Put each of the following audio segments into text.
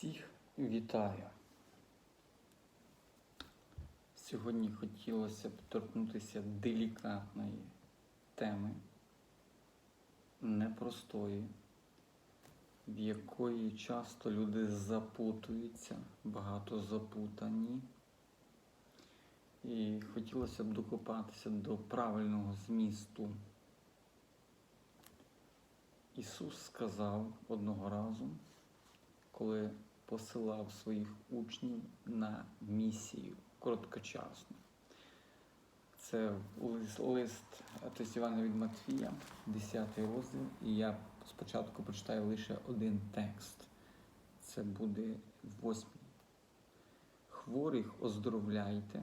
Всіх вітаю. Сьогодні хотілося б торкнутися делікатної теми, непростої, в якої часто люди запутуються, багато запутані. І хотілося б докопатися до правильного змісту. Ісус сказав одного разу, коли посилав своїх учнів на місію короткочасну. Це лист, лист Івана від Матфія, 10 розділ, і я спочатку прочитаю лише один текст. Це буде восьмий. Хворих оздоровляйте,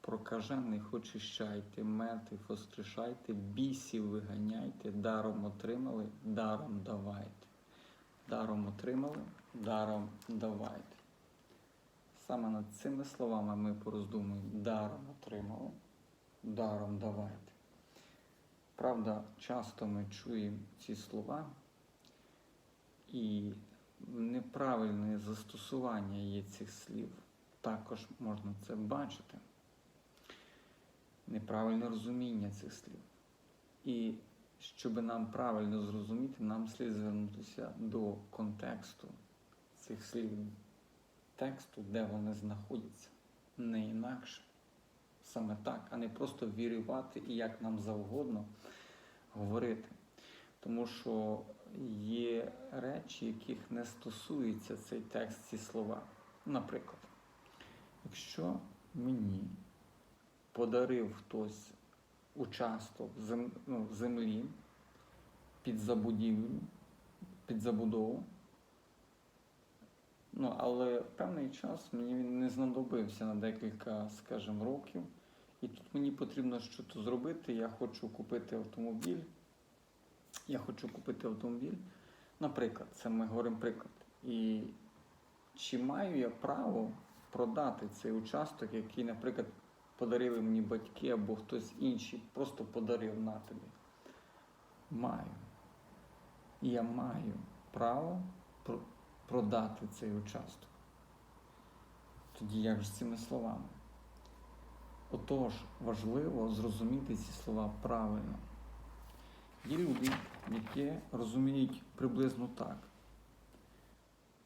прокажених очищайте, мертвих воскрешайте, бісів виганяйте, даром отримали, даром давайте. Даром отримали, даром давайте. Саме над цими словами ми пороздумуємо даром отримали, даром давайте. Правда, часто ми чуємо ці слова, і неправильне застосування є цих слів. Також можна це бачити. Неправильне розуміння цих слів. І щоб нам правильно зрозуміти, нам слід звернутися до контексту цих слів, тексту, де вони знаходяться, не інакше. Саме так, а не просто вірювати і як нам завгодно говорити. Тому що є речі, яких не стосується цей текст, ці слова. Наприклад, якщо мені подарив хтось участок зем, ну, землі під забудівлю, під забудову. Ну, але певний час мені він не знадобився на декілька, скажімо, років. І тут мені потрібно щось зробити. Я хочу купити автомобіль. Я хочу купити автомобіль. Наприклад, це ми говоримо приклад. І чи маю я право продати цей участок, який, наприклад, подарили мені батьки або хтось інший, просто подарив на тобі. Маю. Я маю право продати цей участок. Тоді як ж цими словами? Отож, важливо зрозуміти ці слова правильно. Є люди, які розуміють приблизно так.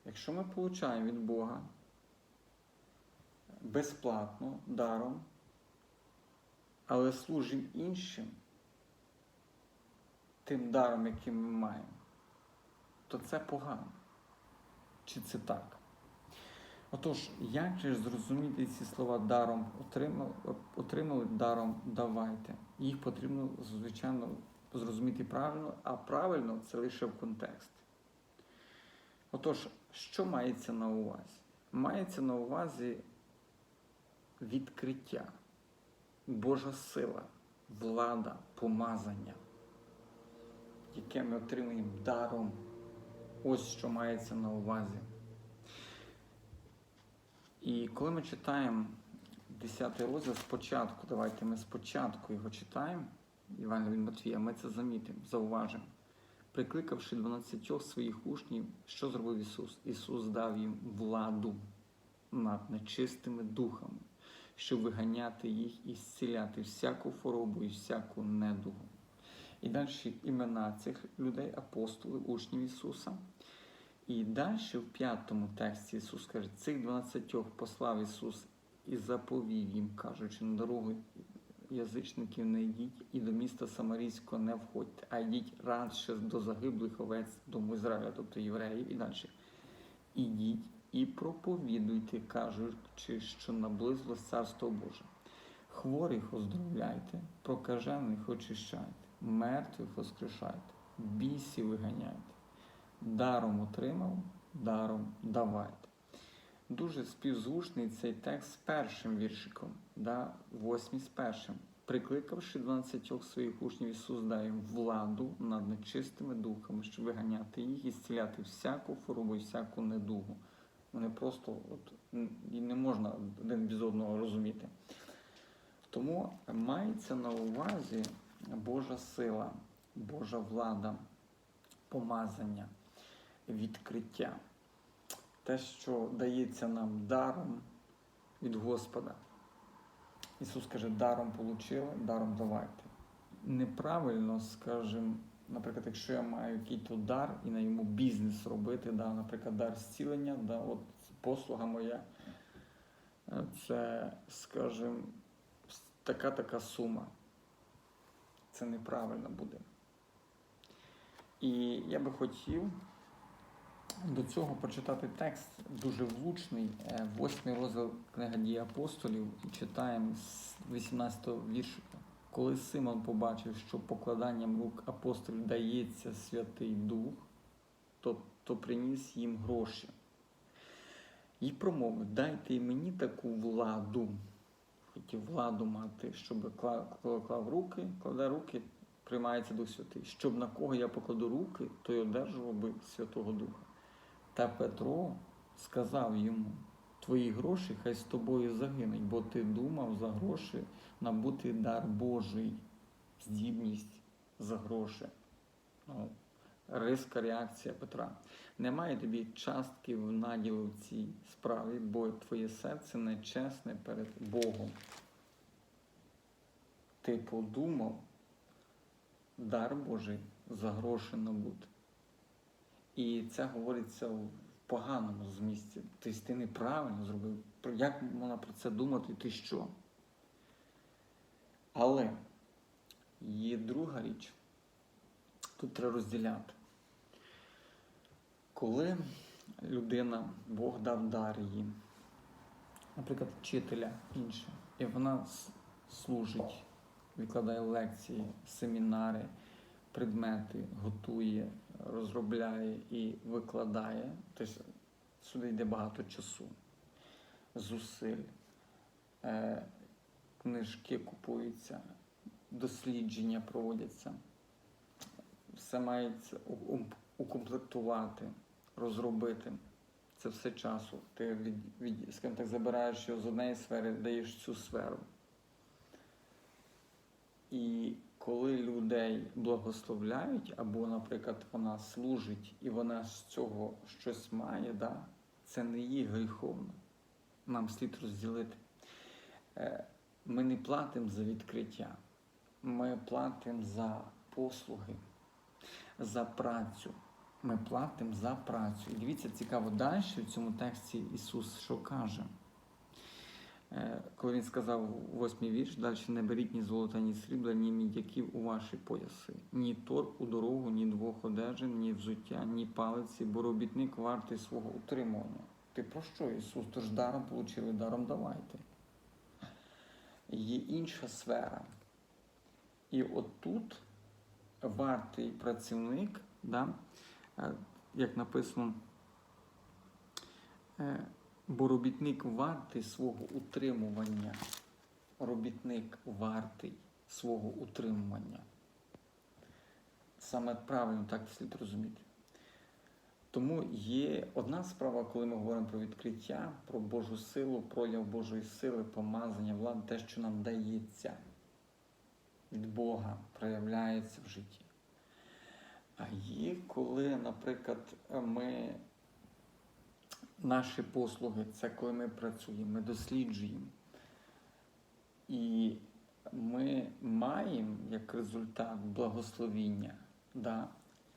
Якщо ми получаємо від Бога безплатно, даром, але служимо іншим тим даром, який ми маємо, то це погано. Чи це так? Отож, як же зрозуміти ці слова даром отримали, отримали даром давайте? Їх потрібно, звичайно, зрозуміти правильно, а правильно це лише в контексті. Отож, що мається на увазі? Мається на увазі відкриття. Божа сила, влада, помазання, яке ми отримуємо даром. Ось що мається на увазі. І коли ми читаємо 10 розділ спочатку, давайте ми спочатку його читаємо, Івана від Матвія, ми це замітимо, зауважимо. Прикликавши 12 своїх учнів, що зробив Ісус? Ісус дав їм владу над нечистими духами щоб виганяти їх і зціляти всяку хворобу і всяку недугу. І далі імена цих людей, апостоли, учнів Ісуса. І далі в п'ятому тексті Ісус каже, цих 12 послав Ісус і заповів їм, кажучи, на дорогу язичників не йдіть і до міста Самарійського не входьте, а йдіть радше до загиблих овець дому Ізраїля, тобто євреїв, і далі. Ідіть і проповідуйте, кажучи, що наблизилось Царство Боже. Хворих оздоровляйте, прокажених очищайте, мертвих воскрешайте, бісів виганяйте, даром отримав, даром давайте. Дуже співзвучний цей текст з першим віршиком, да, восьмий з першим. Прикликавши 12 своїх учнів, Ісус дає владу над нечистими духами, щоб виганяти їх і зціляти всяку хворобу і всяку недугу. Вони просто от, і не можна один без одного розуміти. Тому мається на увазі Божа сила, Божа влада, помазання, відкриття. те, що дається нам даром від Господа. Ісус каже, даром получили, даром давайте. Неправильно, скажімо, наприклад, якщо я маю якийсь дар і на йому бізнес робити, да, наприклад, дар зцілення, да, от послуга моя, е, це, скажімо, така така сума. Це неправильно буде. І я би хотів до цього прочитати текст дуже влучний, е, восьмий розділ книга дій апостолів, і читаємо з 18-го віршика. Коли Симон побачив, що покладанням рук апостолів дається Святий Дух, то, то приніс їм гроші. І промовив: дайте мені таку владу. Хотів владу мати, щоб кла- коли клав руки, кладе руки, приймається Дух Святий. Щоб на кого я покладу руки, той одержував би Святого Духа. Та Петро сказав йому: Твої гроші хай з тобою загинуть, бо ти думав за гроші набути дар Божий, здібність за гроші. Ну, риска реакція Петра. Немає тобі частки в наділу в цій справі, бо твоє серце нечесне перед Богом. Ти подумав дар Божий за гроші набути. І це говориться в поганому змісті. Тобто ти неправильно зробив. Як можна про це думати, ти що? Але є друга річ. Тут треба розділяти. Коли людина, Бог дав дар їй, наприклад, вчителя інше, і вона служить, викладає лекції, семінари, предмети, готує, розробляє і викладає, тобто сюди йде багато часу, зусиль, е, книжки купуються, дослідження проводяться. Все мається укомплектувати, розробити. Це все часу. Ти від, від, скажімо так, забираєш його з однієї сфери, даєш цю сферу. І коли людей благословляють, або, наприклад, вона служить і вона з цього щось має, да, це не є гріховно. Нам слід розділити. Е, Ми не платимо за відкриття, ми платимо за послуги, за працю. Ми платимо за працю. І дивіться, цікаво, далі в цьому тексті Ісус що каже. Е, Коли він сказав восьмий вірш, далі не беріть ні золота, ні срібла, ні мідяків у ваші пояси, ні торг у дорогу, ні двох одежин, ні взуття, ні палиці, бо робітник вартий свого утримування. Ти про що, Ісус? Тож даром получили, даром давайте. Є інша сфера. І отут вартий працівник, да, як написано, е, бо робітник вартий свого утримування. Робітник вартий свого утримування. Саме правильно так слід розуміти. Тому є одна справа, коли ми говоримо про відкриття, про Божу силу, прояв Божої сили, помазання, влади, те, що нам дається від Бога, проявляється в житті. Є, коли, наприклад, ми наші послуги, це коли ми працюємо, ми досліджуємо. І ми маємо як результат благословіння. Да?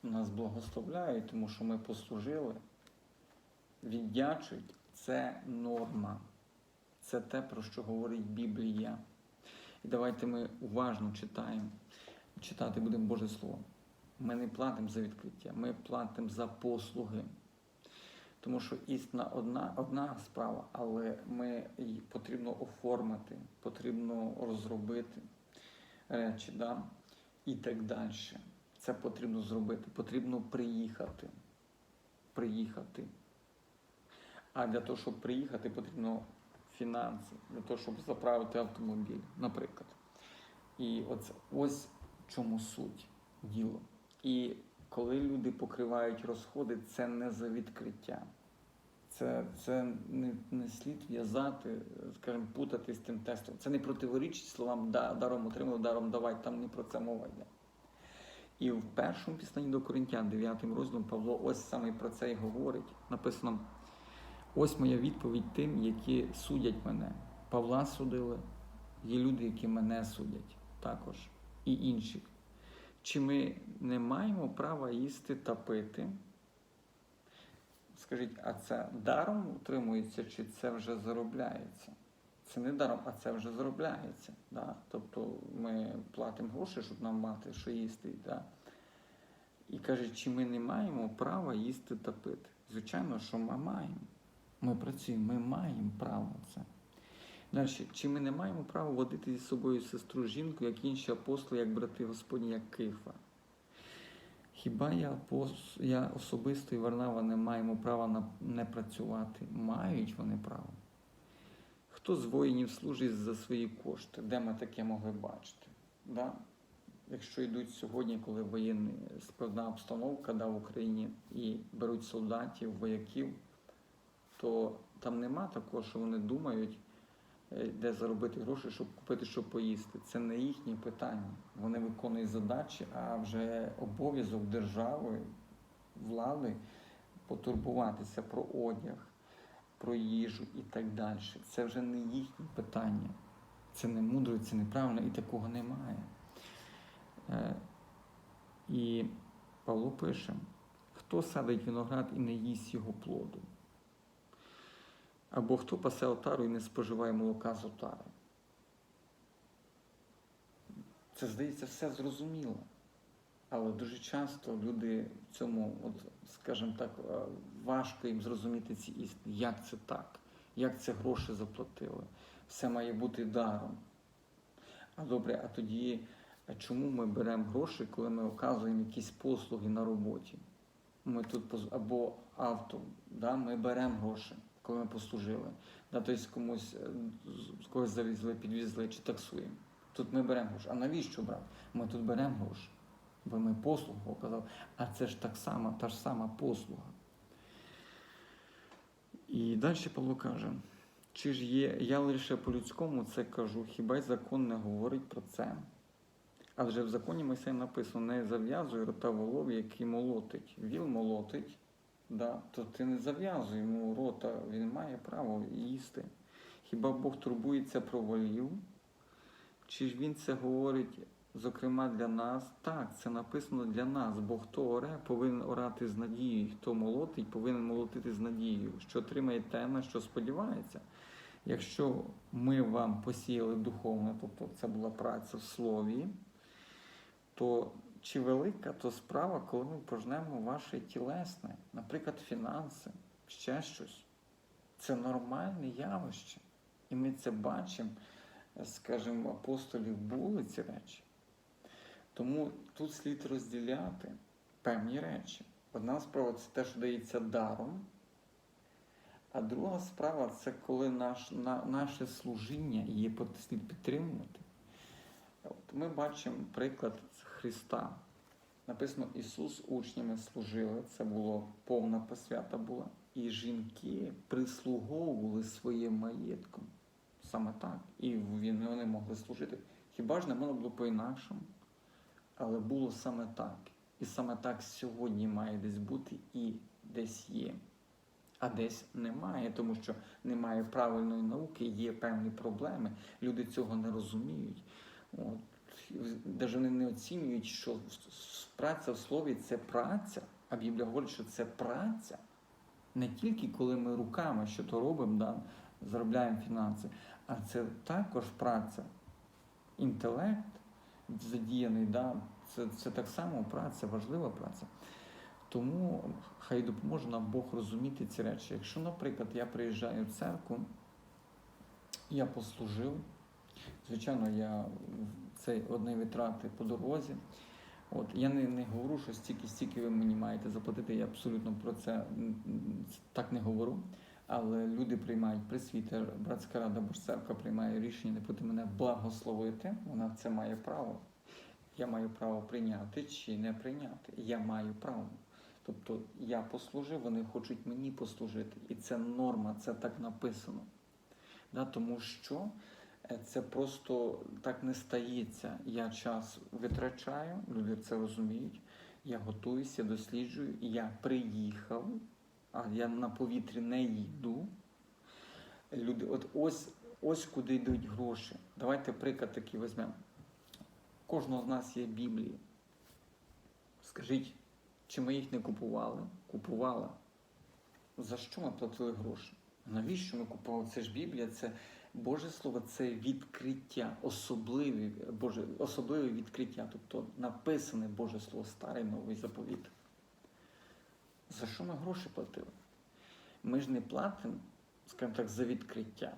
Нас благословляють, тому що ми послужили, віддячують. Це норма. Це те, про що говорить Біблія. І давайте ми уважно читаємо. Читати будемо Боже Слово. Ми не платимо за відкриття, ми платимо за послуги. Тому що істина одна, одна справа, але ми її потрібно оформити, потрібно розробити речі, да? і так далі. Це потрібно зробити. Потрібно приїхати. Приїхати. А для того, щоб приїхати, потрібно фінанси, для того, щоб заправити автомобіль, наприклад. І оце, ось в чому суть діло. І коли люди покривають розходи, це не за відкриття. Це, це не, не слід в'язати, скажімо, путати з тим тестом. Це не противорічить словам «да, даром отримав, даром давай, там не про це мова йде. І в першому післанні до Коринтян, 9 розділом, Павло ось саме про це і говорить. Написано: Ось моя відповідь тим, які судять мене. Павла судили, є люди, які мене судять також, і інших. Чи ми не маємо права їсти та пити? Скажіть, а це даром утримується, чи це вже заробляється? Це не даром, а це вже заробляється. Да? Тобто ми платимо гроші, щоб нам мати що їсти. Да? І каже, чи ми не маємо права їсти та пити? Звичайно, що ми маємо. Ми працюємо, ми маємо право це. Далі, чи ми не маємо права водити зі собою сестру жінку, як інші апостоли, як брати Господні, як Кифа? Хіба я, я особисто і Варнава не маємо права не працювати? Мають вони право. Хто з воїнів служить за свої кошти? Де ми таке могли бачити? Да? Якщо йдуть сьогодні, коли воєнна складна обстановка да, в Україні і беруть солдатів, вояків, то там нема такого, що вони думають, де заробити гроші, щоб купити, що поїсти. Це не їхнє питання. Вони виконують задачі, а вже обов'язок держави, влади потурбуватися про одяг, про їжу і так далі. Це вже не їхнє питання. Це не мудро, це неправильно і такого немає. Е, І Павло пише: хто садить виноград і не їсть його плоду? Або хто пасе отару і не споживає молока з отари? Це здається все зрозуміло. Але дуже часто люди в цьому, от, скажімо так, е, важко їм зрозуміти ці істини. Як це так? Як це гроші заплатили? Все має бути даром. А добре, а тоді чому ми беремо гроші, коли ми оказуємо якісь послуги на роботі? Ми тут або авто, да, ми беремо гроші, коли ми послужили. Да, тобто комусь е, когось завезли, підвезли чи таксуємо. Тут ми беремо гроші. А навіщо брати? Ми тут беремо гроші, бо ми послугу оказали. А це ж так само, та ж сама послуга. І далі Павло каже: чи ж є, я лише по-людському це кажу, хіба й закон не говорить про це? Адже в законі Мойсея написано: не зав'язуй рота волові, який молотить. Віл молотить, да, то ти не зав'язуй йому рота, він має право їсти. Хіба Бог турбується про волів? Чи ж він це говорить, зокрема, для нас? Так, це написано для нас, бо хто оре, повинен орати з надією, хто молотить, повинен молотити з надією, що отримає те, що сподівається. Якщо ми вам посіяли духовно, тобто це була праця в слові, то чи велика то справа, коли ми пожнемо ваше тілесне, наприклад, фінанси, ще щось. Це нормальне явище. І ми це бачимо, скажімо, апостолів були ці речі. Тому тут слід розділяти певні речі. Одна справа це те, що дається даром, а друга справа це коли наш, на, наше служіння її слід підтримувати. От ми бачимо приклад Христа. Написано, Ісус учнями служили, це було повна посвята була. І жінки прислуговували своїм маєтком. Саме так. І вони могли служити. Хіба ж не можна було по-інакшому? Але було саме так. І саме так сьогодні має десь бути і десь є. А десь немає, тому що немає правильної науки, є певні проблеми. Люди цього не розуміють. От. Навіть вони не оцінюють, що праця в слові це праця, а Біблія говорить, що це праця. Не тільки коли ми руками що то робимо, да, заробляємо фінанси, а це також праця. Інтелект задіяний, да, це, це так само праця, важлива праця. Тому хай допоможе нам Бог розуміти ці речі. Якщо, наприклад, я приїжджаю в церкву, я послужив, звичайно, я це одні витрати по дорозі. От я не, не говорю, що стільки, стільки ви мені маєте заплатити. Я абсолютно про це так не говорю. Але люди приймають присвіти, братська рада Божцерква приймає рішення не проти мене благословити. Вона це має право. Я маю право прийняти чи не прийняти. Я маю право. Тобто я послужив, вони хочуть мені послужити. І це норма, це так написано. Да, тому що це просто так не стається. Я час витрачаю, люди це розуміють. Я готуюся, досліджую, я приїхав а я на повітрі не їду. Люди, от ось, ось куди йдуть гроші. Давайте приклад такий візьмемо. Кожного з нас є Біблії. Скажіть, чи ми їх не купували? Купували. За що ми платили гроші? Навіщо ми купували? Це ж Біблія, це Боже Слово, це відкриття, особливе, Боже, особливе відкриття. Тобто написане Боже Слово, старий новий заповіт. За що ми гроші платили? Ми ж не платимо, скажімо так, за відкриття,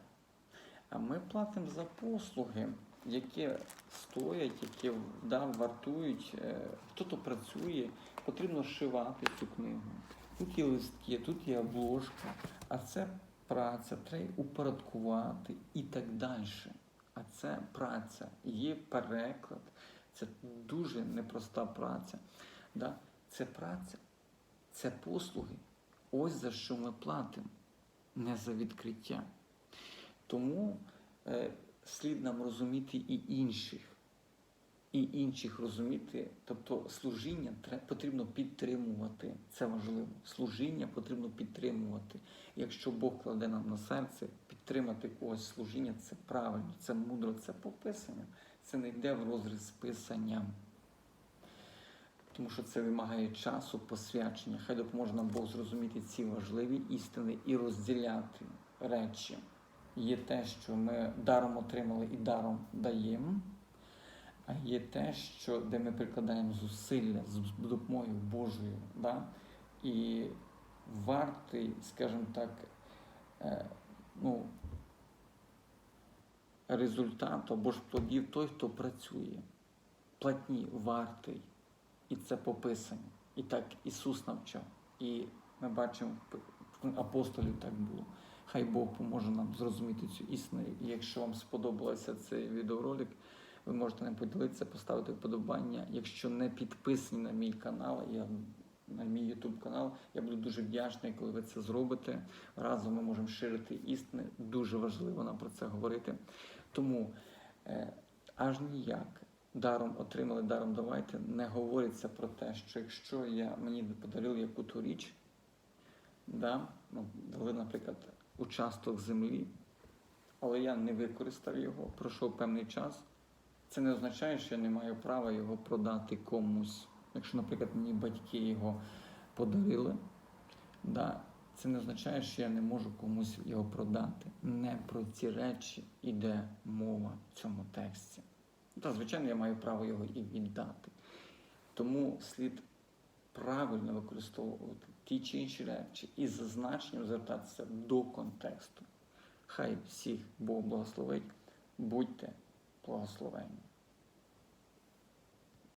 а ми платимо за послуги, які стоять, які да, вартують. Е, Хто-то працює, потрібно шивати цю книгу. Тут є листки, тут є обложка, а це праця, треба упорядкувати і так далі. А це праця, є переклад, це дуже непроста праця. Да? Це праця, це послуги. Ось за що ми платимо, не за відкриття. Тому е, слід нам розуміти і інших, і інших розуміти. Тобто служіння потрібно підтримувати. Це важливо. Служіння потрібно підтримувати. Якщо Бог кладе нам на серце, підтримати когось служіння це правильно, це мудро, це по писанню. Це не йде в розріз з писанням. Тому що це вимагає часу, посвячення. Хай допоможе нам Бог зрозуміти ці важливі істини і розділяти речі. Є те, що ми даром отримали і даром даємо, а є те, що, де ми прикладаємо зусилля з допомогою Божою. Да? І вартий, скажімо так, е, ну, результату або ж плодів той, хто працює. Платні вартий. І це пописано. І так Ісус навчав. І ми бачимо, апостолів так було. Хай Бог поможе нам зрозуміти цю істину. І якщо вам сподобався цей відеоролик, ви можете ним поділитися, поставити вподобання. Якщо не підписані на мій канал, я на мій YouTube канал, я буду дуже вдячний, коли ви це зробите. Разом ми можемо ширити істини. Дуже важливо нам про це говорити. Тому е, аж ніяк даром отримали, даром давайте. Не говориться про те, що якщо я, мені подарили яку-то річ, да, ну, дали, наприклад, участок землі, але я не використав його, пройшов певний час, це не означає, що я не маю права його продати комусь. Якщо, наприклад, мені батьки його подарили, да, це не означає, що я не можу комусь його продати. Не про ці речі йде мова в цьому тексті. Та, звичайно, я маю право його і віддати. Тому слід правильно використовувати ті чи інші речі і з зазначенням звертатися до контексту. Хай всіх Бог благословить, будьте благословені.